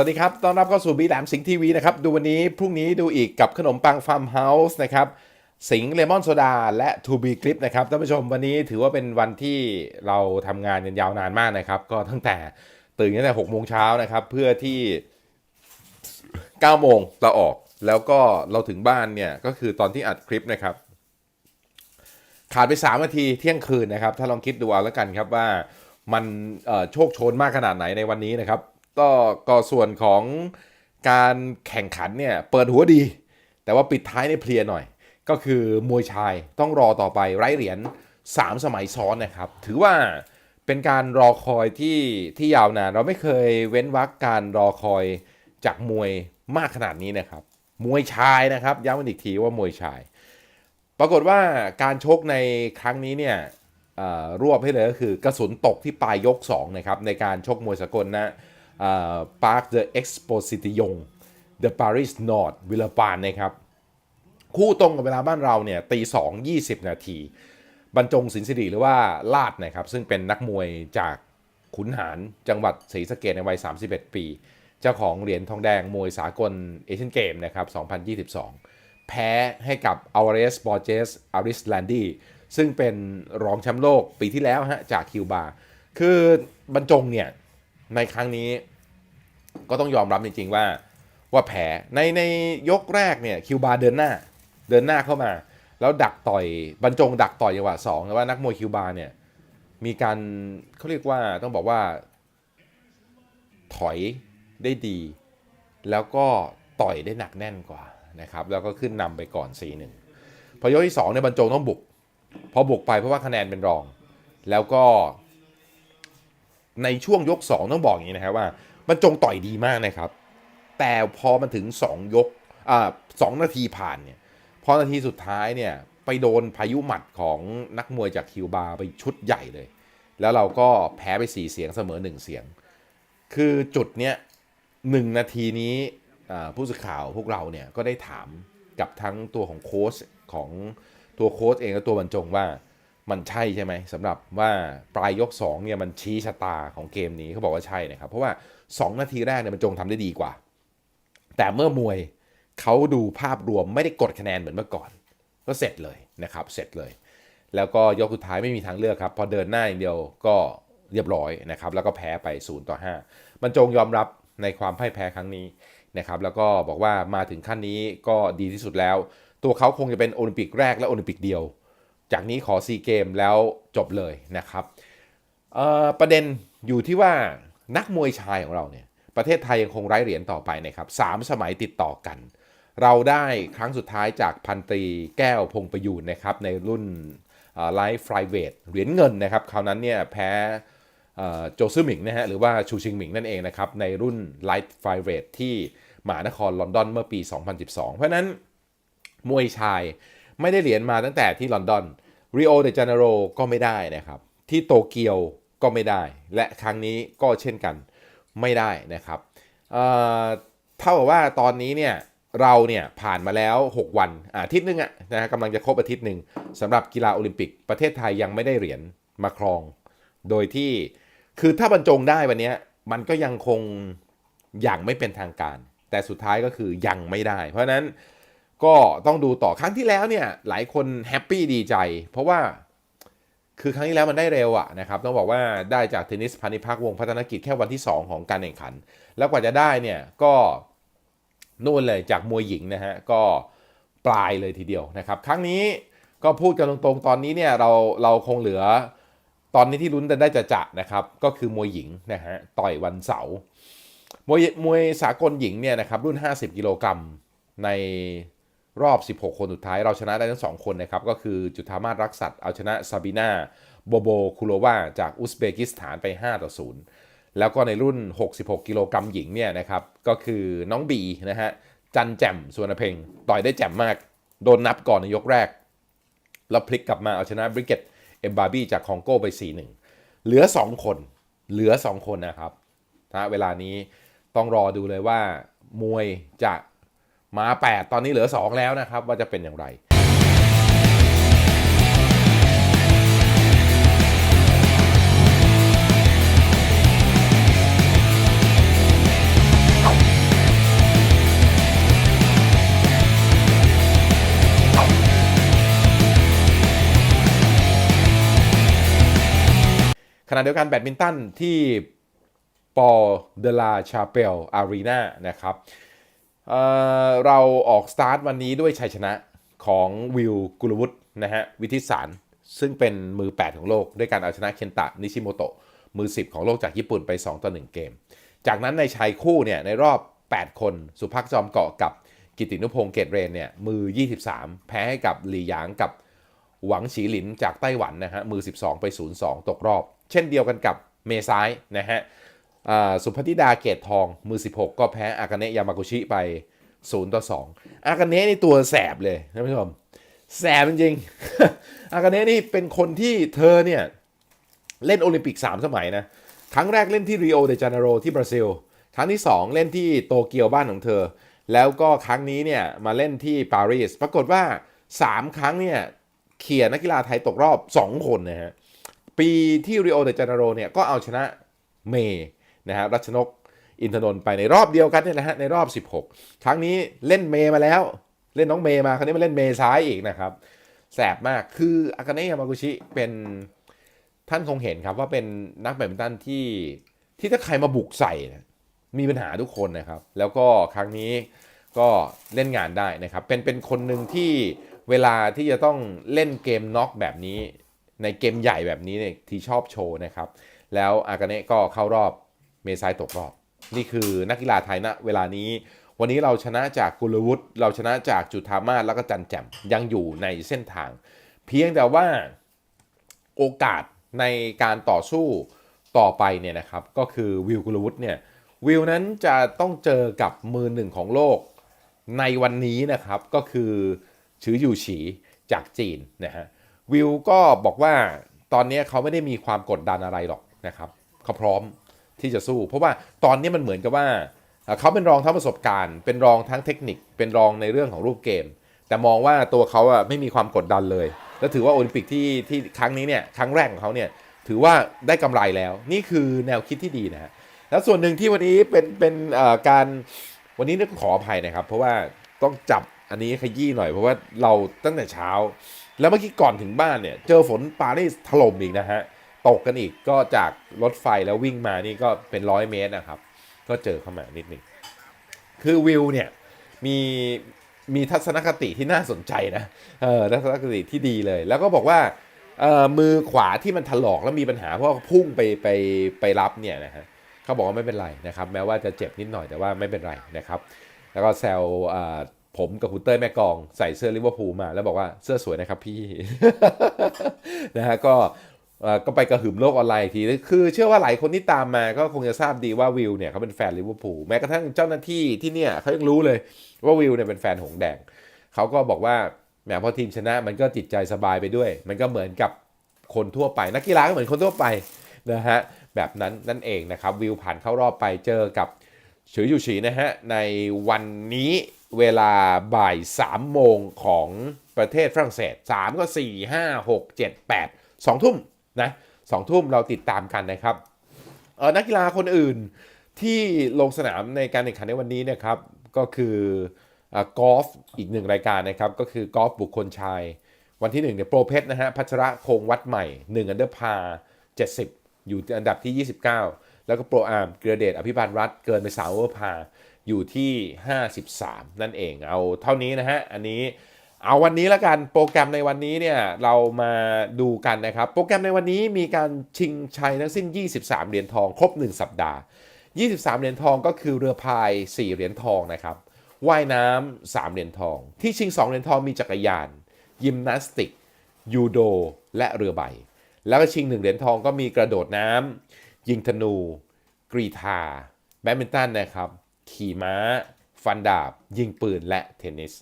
วัสดีครับ ต้อนรับเข้าสู่บีแหลมสิงห์ทีวีนะครับ ดูวันนี้ พรุ่งนี้ดูอีกกับขนมปังฟาร์มเฮาส์นะครับ สิงเลมอนโซดาและทูบีคลิปนะครับ ท่านผู้ชมวันนี้ถือว่าเป็นวันที่เราทำงานกันยาวนานมากนะครับ ก็ตั้งแต่ตื่นตั้งแต่6โมงเช้านะครับ เพื่อที่9โมงเราออก แล้วก็เราถึงบ้านเนี่ย ก็คือตอนที่อัดคลิปนะครับ ขาดไป3นาทีเที่ยงคืนนะครับ ถ้าลองคิดดูเอาแล้วกันครับว่ามันโชคโชนมากขนาดไหนในวันนี้นะครับ ก็ก็ส่วนของการแข่งขันเนี่ยเปิดหัวดี แต่ว่าปิดท้ายในเพลียหน่อย ก็คือมวยชายต้องรอต่อไปไร้เหรียญ3 สมัยซ้อนนะครับ ถือว่าเป็นการรอคอยที่ที่ยาวนานเราไม่เคยเว้นวรรคการรอคอยจากมวยมากขนาดนี้นะครับ มวยชายนะครับย้ำกันอีกทีว่ามวยชาย ปรากฏว่าการชกในครั้งนี้เนี่ยรวบให้เลยก็คือกระสุนตกที่ปลายยก2นะครับในการชกมวยสากลนะ ปาร์คเดอะเอ็กซ์โปซิติยงเดอะปารีสนอร์ดวิลปานนะครับ คู่ตรงกับเวลาบ้านเราเนี่ยตีสองยี่สิบนาที บรรจงสินสิริหรือว่าลาดนะครับ ซึ่งเป็นนักมวยจากขุนหารจังหวัดศรีสะเกดในวัย 31 ปี เจ้าของเหรียญทองแดงมวยสากลเอเชียนเกมนะครับ 2022 แพ้ให้กับอ l เรสบอร์เจสอาริสแลนดี้ซึ่งเป็นรองแชมป์โลกปีที่แล้วฮะจากคิวบา คือบรรจงเนี่ย ในครั้งนี้ก็ต้องยอมรับจริงๆว่าว่าแพ้ในในยกแรกเนี่ยคิวบาเดินหน้าเดินหน้าเข้ามา แล้วดักต่อยบรรจงดักต่อยจังหวะสองแต่ว่านักมวยคิวบาเนี่ยมีการเขาเรียกว่าต้องบอกว่า ถอยได้ดี แล้วก็ต่อยได้หนักแน่นกว่านะครับแล้วก็ขึ้นนำไปก่อน4-1พอยกที่2เนี่ยบรรจงต้องบุกพอบุกไปเพราะว่าคะแนนเป็นรอง แล้วก็ ในช่วงยก 2 ต้องบอกอย่างนี้นะครับว่าบรรจงต่อยดีมากนะครับ แต่พอมันถึง 2 ยกอ่าสองนาทีผ่านเนี่ยพอนาทีสุดท้ายเนี่ยไปโดนพายุหมัดของนักมวยจากคิวบาไปชุดใหญ่เลย แล้วเราก็แพ้ไป 4 เสียงเสมอ 1 เสียง คือจุดเนี้ยหนึ่งนาทีนี้ผู้สื่อข่าวพวกเราเนี่ยก็ได้ถามกับทั้งตัวของโค้ชของตัวโค้ชเองและตัวบรรจงว่า มันใช่ใช่ไหมสำหรับว่าปลายยก2เนี่ยมันชี้ชะตาของเกมนี้เขาบอกว่าใช่นะครับเพราะว่า 2 นาทีแรกเนี่ยบรรจงทำได้ดีกว่า แต่เมื่อมวยเขาดูภาพรวมไม่ได้กดคะแนนเหมือนเมื่อก่อน ก็เสร็จเลยนะครับเสร็จเลย แล้วก็ยกสุดท้ายไม่มีทางเลือกครับ พอเดินหน้าอย่างเดียวก็เรียบร้อยนะครับแล้วก็แพ้ไป0ต่อ5บรรจงยอมรับในความพ่ายแพ้ครั้งนี้นะครับแล้วก็บอกว่ามาถึงขั้นนี้ก็ดีที่สุดแล้ว ตัวเขาคงจะเป็นโอลิมปิกแรกและโอลิมปิกเดียว จากนี้ขอซีเกมแล้วจบเลยนะครับประเด็นอยู่ที่ว่านักมวยชายของเราเนี่ยประเทศไทยยังคงไร้เหรียญต่อไปนะครับสามสมัยติดต่อกัน เราได้ครั้งสุดท้ายจากพันตรีแก้วพงประยูนนะครับในรุ่นไลฟ์ฟลายเวทเหรียญเงินนะครับคราวนั้นเนี่ยแพ้โจซึหมิงนะฮะหรือว่าชูชิงหมิงนั่นเองนะครับในรุ่นไลฟ์ฟลายเวทที่มหานครลอนดอนเมื่อปี 2012 เพราะนั้นมวยชาย ไม่ได้เหรียญมาตั้งแต่ที่ลอนดอนริโอเดจาเนโรก็ไม่ได้นะครับ ที่โตเกียวก็ไม่ได้ และครั้งนี้ก็เช่นกันไม่ได้นะครับเอ่อเท่ากับว่าตอนนี้เนี่ยเราเนี่ยผ่านมาแล้ว 6 วันอาทิตย์หนึงอะนะฮะกำลังจะครบอาทิตย์หนึ่งสำหรับกีฬาโอลิมปิก ประเทศไทยยังไม่ได้เหรียญมาครอง โดยที่คือถ้าบรรจงได้วันนี้มันก็ยังคงอย่างไม่เป็นทางการ แต่สุดท้ายก็คือยังไม่ได้ เพราะนั้น ก็ต้องดูต่อครั้งที่แล้วเนี่ยหลายคนแฮปปี้ดีใจ เพราะว่าคือครั้งที่แล้วมันได้เร็วอะนะครับต้องบอกว่าได้จากเทนนิสพานิพักวงพัฒนกิจแค่วันที่ 2 ของการแข่งขัน แล้วกว่าจะได้เนี่ยก็นู่นเลยจากมวยหญิงนะฮะก็ปลายเลยทีเดียวนะครับครั้งนี้ก็พูดกันตรงๆ ตอนนี้เนี่ยเราเราคงเหลือตอนนี้ที่ลุ้นกันได้จะจะนะครับก็คือมวยหญิงนะฮะต่อยวันเสาร์มวยมวยสากลหญิงเนี่ยนะครับรุ่น 50 กิโลกรัมใน รอบ 16 คนสุดท้ายเราชนะได้ทั้ง 2 คนนะครับ ก็คือจุธามาศรักษัตเอาชนะซาบินาโบโบคูโลวาจากอุซเบกิสถานไป 5 ต่อ 0 แล้วก็ในรุ่น 66 กิโลกรัมหญิงเนี่ยนะครับ ก็คือน้องบีนะฮะ จันแจ่มสวนเพงต่อยได้แจ่มมาก โดนนับก่อนในยกแรก แล้วพลิกกลับมาเอาชนะบริเกตเอ็มบาร์บี้จากคองโกไป 4-1 เหลือ 2 คน เหลือ 2 คนนะครับนะเวลานี้ต้องรอดูเลยว่ามวยจะ มา 8 ตอนนี้เหลือ 2 แล้วนะครับ ว่าจะเป็นอย่างไรขณะเดียวกันแบดมินตันที่ปอเดลาชาเปลอารีนานะครับ เราออกสตาร์ทวันนี้ด้วยชัยชนะของวิลกุลวุฒนะฮะวิทิสารซึ่งเป็นมือ 8 ของโลก ด้วยการเอาชนะเคนตะนิชิโมโตะมือ 10 ของโลกจากญี่ปุ่นไป 2 ต่อ 1 เกม จากนั้นในชายคู่เนี่ยในรอบ 8 คนสุภักจอมเกาะกับกิตินุพงศ์เกตเรนเนี่ยมือ 23 แพ้ให้กับหลีหยางกับหวังฉีหลินจากไต้หวันนะฮะมือ 12 ไป 0-2 ตกรอบ เช่นเดียวกันกับเมซ้ายนะฮะ สุพธิดาเกตทองมือ 16 ก็แพ้อากาเนะยามากุชิไป0ต่อ2อากาเนะนี่ตัวแสบเลยท่านผู้ชมแสบจริงๆอากาเนะนี่เป็นคนที่เธอเนี่ย เล่นโอลิมปิก 3 สมัยนะ ครั้งแรกเล่นที่ริโอเดจาเนโรที่บราซิล ครั้งที่ 2 เล่นที่โตเกียวบ้านของเธอ แล้วก็ครั้งนี้เนี่ยมาเล่นที่ปารีสปรากฏว่า 3 ครั้งเนี่ยเขี่ยนักกีฬาไทยตกรอบ 2 คนนะฮะปีที่ริโอเดจาเนโรเนี่ยก็เอาชนะเมย์ นะฮะรัชนกอินทนนท์ไปในรอบเดียวกันเนี่ยนะฮะในรอบ 16 ครั้งนี้เล่นเมย์มาแล้ว เล่นน้องเมย์มาครั้งนี้มาเล่นเมย์ซ้ายอีกนะครับแสบมากคืออากาเนะยามากุชิเป็นท่านคงเห็นครับว่าเป็นนักแบดมินตันที่ที่ถ้าใครมาบุกใส่นะมีปัญหาทุกคนนะครับ แล้วก็ครั้งนี้ก็เล่นงานได้นะครับ เป็นเป็นคนหนึ่งที่เวลาที่จะต้องเล่นเกมน็อกแบบนี้ ในเกมใหญ่แบบนี้เนี่ยที่ชอบโชว์นะครับ แล้วอากาเนะก็เข้ารอบ เมซายตกรอบ นี่คือนักกีฬาไทยณเวลานี้ วันนี้เราชนะจากกุลวุฒิเราชนะจากจุธามาศแล้วก็จันแจ่มยังอยู่ในเส้นทาง เพียงแต่ว่าโอกาสในการต่อสู้ต่อไปเนี่ยนะครับก็คือวิลกุลวุฒิเนี่ยวิลนั้นจะต้องเจอกับมือหนึ่งของโลกในวันนี้นะครับก็คือชืออยู่ฉีจากจีนนะฮะวิลก็บอกว่าตอนนี้เขาไม่ได้มีความกดดันอะไรหรอกนะครับเขาพร้อม ที่จะสู้ เพราะว่าตอนนี้มันเหมือนกับว่าเขาเป็นรองทั้งประสบการณ์ เป็นรองทั้งเทคนิค เป็นรองในเรื่องของรูปเกม แต่มองว่าตัวเขาอะไม่มีความกดดันเลย แล้วถือว่าโอลิมปิกที่ที่ครั้งนี้เนี่ยครั้งแรกของเขาเนี่ยถือว่าได้กำไรแล้ว นี่คือแนวคิดที่ดีนะฮะแล้วส่วนหนึ่งที่วันนี้เป็นเป็นการวันนี้ต้องขออภัยนะครับ เพราะว่าต้องจับอันนี้ขยี้หน่อย เพราะว่าเราตั้งแต่เช้า แล้วเมื่อกี้ก่อนถึงบ้านเนี่ย เจอฝนปารีสถล่มอีกนะฮะ ตกกันอีกก็จากรถไฟแล้ววิ่งมานี่ก็เป็นร้อยเมตรนะครับ ก็เจอเข้ามานิดหนึ่งคือวิวเนี่ยมีมีทัศนคติที่น่าสนใจนะเออทัศนคติที่ดีเลย แล้วก็บอกว่าเอ่อมือขวาที่มันถลอกแล้วมีปัญหาเพราะพุ่งไปไปไปรับเนี่ยนะฮะเขาบอกว่าไม่เป็นไรนะครับ แม้ว่าจะเจ็บนิดหน่อยแต่ว่าไม่เป็นไรนะครับ แล้วก็แซวผมกับคุณเต้ยแม่กองใส่เสื้อลิเวอร์พูลมา แล้วบอกว่าเสื้อสวยนะครับพี่นะฮะก็ ก็ไปกระหึ่มโลกออนไลน์ทีคือเชื่อว่าหลายคนที่ตามมาก็คงจะทราบดีว่าวิวเนี่ยเขาเป็นแฟนลิเวอร์พูลแม้กระทั่งเจ้าหน้าที่ที่เนี่ยเขายังรู้เลยว่าวิวเนี่ยเป็นแฟนหงแดงเขาก็บอกว่าแหมพอทีมชนะมันก็จิตใจสบายไปด้วย มันก็เหมือนกับคนทั่วไป นักกีฬาก็เหมือนคนทั่วไปนะฮะแบบนั้นนั่นเองนะครับวิวผ่านเข้ารอบไปเจอกับเฉยอยู่ฉีนะฮะในวันนี้เวลาบ่าย3โมงของประเทศฝรั่งเศส 3 ก็ 4 5 6 7 8 2 ทุ่ม นะ2ทุ่มเราติดตามกันนะครับเออนักกีฬาคนอื่นที่ลงสนามในการแข่งขันในวันนี้นะครับก็คืออกอล์ฟอีกหนึ่งรายการนะครับก็คือกอล์ฟบุคคลชาย วันที่1เนี่ยโปรเพชนะฮะพัชระคงวัดใหม่1อันเดอร์พา70 อยู่อันดับที่ 29 แล้วก็โปรอาร์มเกรเดตอภิบาลรัฐเกินไป3โอเวอร์พาอยู่ที่ 53 นั่นเองเอาเท่านี้นะฮะอันนี้ เอาวันนี้แล้วกันโปรแกรมในวันนี้เนี่ยเรามาดูกันนะครับ โปรแกรมในวันนี้มีการชิงชัยทั้งสิ้น 23 เหรียญทองครบ 1 สัปดาห์ 23 เหรียญทองก็คือเรือพาย 4 เหรียญทองนะครับว่ายน้ำ 3 เหรียญทอง ที่ชิง 2 เหรียญทองมีจักรยาน ยิมนาสติก ยูโด และเรือใบ แล้วก็ชิงหนึ่งเหรียญทองก็มีกระโดดน้ำยิงธนู กรีธาแบดมินตันนะครับขี่ม้า ฟันดาบ ยิงปืนและเทนนิส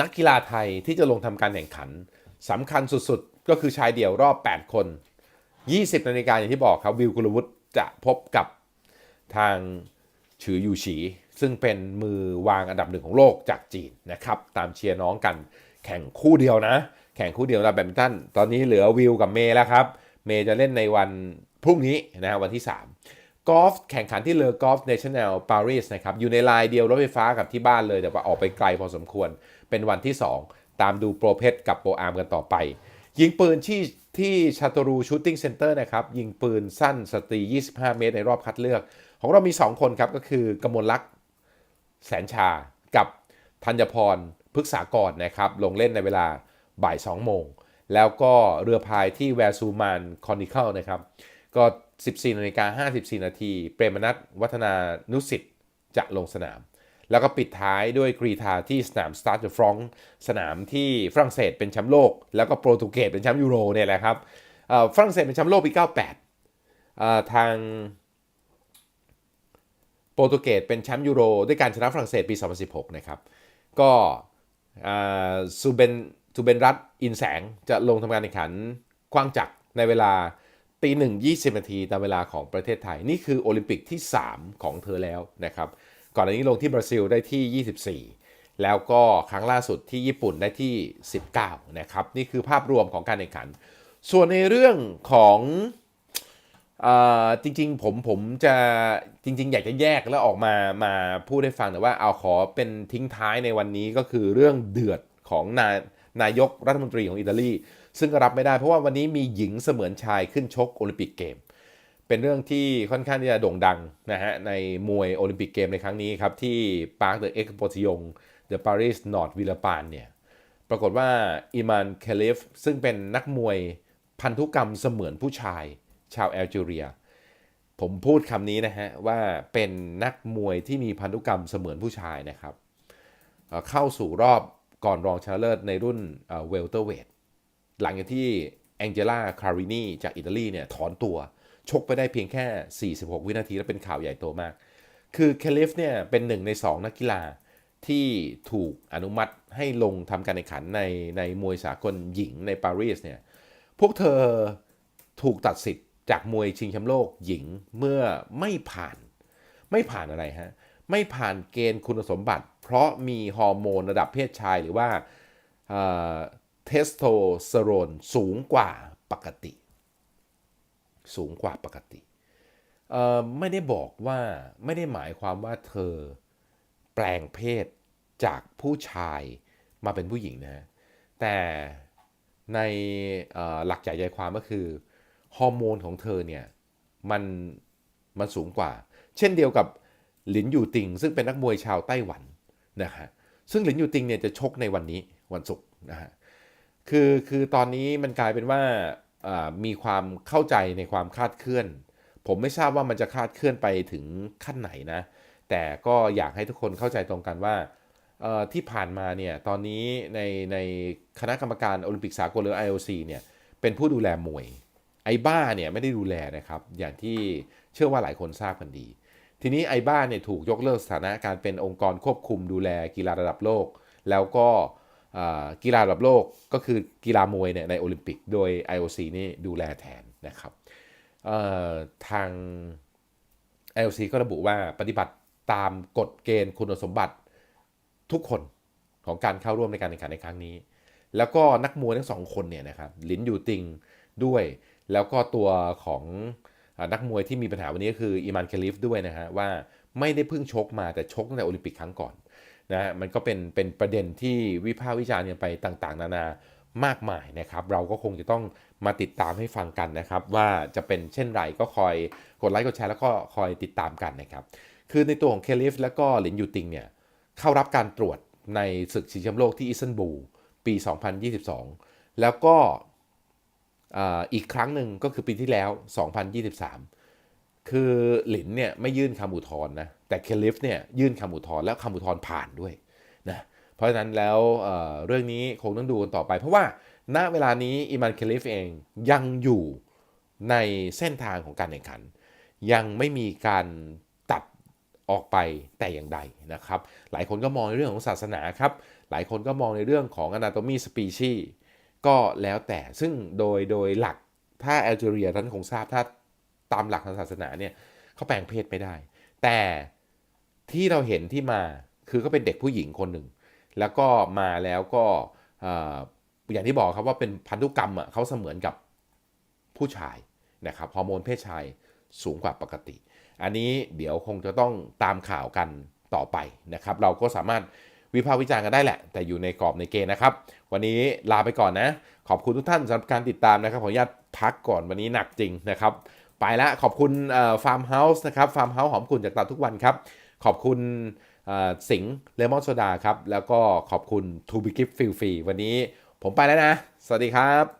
นักกีฬาไทยที่จะลงทำการแข่งขันสำคัญสุดๆ ก็คือชายเดี่ยวรอบ 8 คน 20 นาฬิกาอย่างที่บอกครับ วิวกุลวุฒิจะพบกับทางฉือยูฉีซึ่งเป็นมือวางอันดับหนึ่งของโลกจากจีนนะครับ ตามเชียร์น้องกันแข่งคู่เดียวนะ แข่งคู่เดียวนะแบดมินตันตอนนี้เหลือวิวกับเมย์แล้วครับ เมย์จะเล่นในวันพรุ่งนี้นะฮะวันที่ 3 กอล์ฟแข่งขันที่เลอกอล์ฟเนชั่นแนลปารีสนะครับ อยู่ในลายเดียวรถไฟฟ้ากับที่บ้านเลย แต่ว่าออกไปไกลพอสมควรเป็นวันที่ 2 ตามดูโปรเพชกับโปรอาร์มกันต่อไป ยิงปืนที่ที่ชาตรูชูตติ้งเซ็นเตอร์นะครับ ยิงปืนสั้นสตรี 25 เมตรในรอบคัดเลือก ของเรามี 2 คนครับ ก็คือกมลลักษ์แสนชากับธัญพรพฤกษากรนะครับ ลงเล่นในเวลาบ่าย 2 โมง แล้วก็เรือพายที่แวร์ซูมานคอนนิเคิลนะครับ ก็ 14นาฬิกา54 นาที เปรมนัทวัฒนานุสิทธิ์จะลงสนาม แล้วก็ปิดท้ายด้วยกรีธาที่สนามสตาร์ทฟรองสนามที่ฝรั่งเศสเป็นแชมป์โลก แล้วก็โปรตุเกสเป็นแชมป์ยูโรเนี่ยแหละครับฝรั่งเศสเป็นแชมป์โลกปี 98 ทางโปรตุเกสเป็นแชมป์ยูโรด้วยการชนะฝรั่งเศสปี 2016 นะครับ ก็ซูเบนซูเบนรัตอินแสงจะลงทำการแข่งขันคว้างจักรในเวลา ตีหนึ่ง20นาทีตามเวลาของประเทศไทย นี่คือโอลิมปิกที่ 3 ของเธอแล้วนะครับ ก่อนหน้านี้ลงที่บราซิลได้ที่ 24 แล้วก็ครั้งล่าสุดที่ญี่ปุ่นได้ที่ 19 นะครับ นี่คือภาพรวมของการแข่งขัน ส่วนในเรื่องของจริงๆผมผมจะจริง ๆ อยากจะแยกแล้วออกมามาพูดให้ฟังแต่ว่าเอาขอเป็นทิ้งท้ายในวันนี้ก็คือเรื่องเดือดของนาย นายกรัฐมนตรีของอิตาลี ซึ่งก็รับไม่ได้เพราะว่าวันนี้มีหญิงเสมือนชายขึ้นชกโอลิมปิกเกม เป็นเรื่องที่ค่อนข้างที่จะโด่งดังนะฮะในมวยโอลิมปิกเกมในครั้งนี้ครับ ที่ปาร์คเดอะเอ็กซ์โพซิยงเดอะปารีสนอร์ทวิลปานเนี่ยปรากฏว่าอิมานเคลิฟซึ่งเป็นนักมวยพันธุกรรมเสมือนผู้ชายชาวแอลจีเรีย ผมพูดคำนี้นะฮะ ว่าเป็นนักมวยที่มีพันธุกรรมเสมือนผู้ชายนะครับ เข้าสู่รอบ ก่อนรองชนะเลิศในรุ่นเวลเตอร์เวทหลังจากที่แองเจล่าคารินีจากอิตาลีเนี่ยถอนตัว ชกไปได้เพียงแค่ 46 วินาที แล้วเป็นข่าวใหญ่โตมาก คือเคลิฟเนี่ยเป็นหนึ่งใน 2 นักกีฬาที่ถูกอนุมัติให้ลงทำการแข่งขันในในมวยสากลหญิงในปารีสเนี่ยพวกเธอถูกตัดสิทธิ์จากมวยชิงแชมป์โลกหญิงเมื่อไม่ผ่าน ไม่ผ่านอะไรฮะ ไม่ผ่านเกณฑ์คุณสมบัติ เพราะมีฮอร์โมนระดับเพศชายหรือว่าเทสโทสเตอโรนสูงกว่าปกติ สูงกว่าปกติ ไม่ได้บอกว่าไม่ได้หมายความว่าเธอแปลงเพศจากผู้ชายมาเป็นผู้หญิงนะฮะ แต่ในหลักใหญ่ใจความก็คือฮอร์โมนของเธอเนี่ยมันมันสูงกว่า เช่นเดียวกับหลินอยู่ติง ซึ่งเป็นนักมวยชาวไต้หวัน นะฮะซึ่งหลินอยู่ติงเนี่ยจะชกในวันนี้วันศุกร์นะฮะคือคือตอนนี้มันกลายเป็นว่ามีความเข้าใจในความคาดเคลื่อน ผมไม่ทราบว่ามันจะคาดเคลื่อนไปถึงขั้นไหนนะ แต่ก็อยากให้ทุกคนเข้าใจตรงกันว่าที่ผ่านมาเนี่ยตอนนี้ในในคณะกรรมการโอลิมปิกสากลหรือ IOC เนี่ยเป็นผู้ดูแลมวย ไอบ้าเนี่ยไม่ได้ดูแลนะครับ อย่างที่เชื่อว่าหลายคนทราบกันดี ทีนี้ไอบ้าเนี่ยถูกยกเลิกสถานะการเป็นองค์กรควบคุมดูแลกีฬาระดับโลก แล้วก็กีฬาระดับโลกก็คือกีฬามวยเนี่ยในโอลิมปิก โดย IOC นี่ดูแลแทนนะครับเอ่อทาง IOC ก็ระบุว่าปฏิบัติตามกฎเกณฑ์คุณสมบัติทุกคนของการเข้าร่วมในการแข่งขันในครั้งนี้ แล้วก็นักมวยทั้งสองคนเนี่ยนะครับลินยูติงด้วย แล้วก็ตัวของ นักมวยที่มีปัญหาวันนี้ก็คืออีมานเคลิฟด้วยนะฮะว่าไม่ได้เพิ่งชกมาแต่ชกตั้งแต่โอลิมปิกครั้งก่อนนะฮะมันก็เป็นเป็นประเด็นที่วิพากษ์วิจารณ์กันไปต่างๆ นานามากมายนะครับ เราก็คงจะต้องมาติดตามให้ฟังกันนะครับ ว่าจะเป็นเช่นไรก็คอยกดไลค์กดแชร์แล้วก็คอยติดตามกันนะครับ คือในตัวของเคลิฟแล้วก็หลินยูติงเนี่ยเข้ารับการตรวจในศึกชิงแชมป์โลกที่อิสตันบูลปี 2022 แล้วก็ อีกครั้งหนึ่งก็คือปีที่แล้ว 2023 คือหลินเนี่ยไม่ยื่นคำอุทธรณ์นะ แต่เคลิฟเนี่ยยื่นคำอุทธรณ์แล้วคำอุทธรณ์ผ่านด้วยนะ เพราะฉะนั้นแล้วเเรื่องนี้คงต้องดูกันต่อไป เพราะว่าณเวลานี้อิมานเคลิฟเองยังอยู่ในเส้นทางของการแข่งขัน ยังไม่มีการตัดออกไปแต่อย่างใดนะครับ หลายคนก็มองในเรื่องของศาสนาครับ หลายคนก็มองในเรื่องของ anatomy species ก็แล้วแต่ซึ่งโดยโดยหลักถ้าแอลจีเรียท่านคงทราบถ้าตามหลักทางศาสนาเนี่ยเขาแปลงเพศไม่ได้ แต่ที่เราเห็นที่มาคือก็เป็นเด็กผู้หญิงคนหนึ่ง แล้วก็มาแล้วก็เอ่ออย่างที่บอกครับว่าเป็นพันธุกรรมอะเขาเสมือนกับผู้ชายนะครับฮอร์โมนเพศชายสูงกว่าปกติ อันนี้เดี๋ยวคงจะต้องตามข่าวกันต่อไปนะครับ เราก็สามารถ วิพากษ์วิจารณ์กันได้แหละ แต่อยู่ในกรอบในเกณฑ์นะครับ วันนี้ลาไปก่อนนะ ขอบคุณทุกท่านสำหรับการติดตามนะครับขออนุญาตพักก่อนวันนี้หนักจริงนะครับไปละขอบคุณฟาร์มเฮาส์นะครับฟาร์มเฮาส์หอมกุ่นจากตาทุกวันครับ ขอบคุณสิงห์เลมอนโซดาครับ แล้วก็ขอบคุณทูบิกิฟฟิลฟรีวันนี้ผมไปแล้วนะ สวัสดีครับ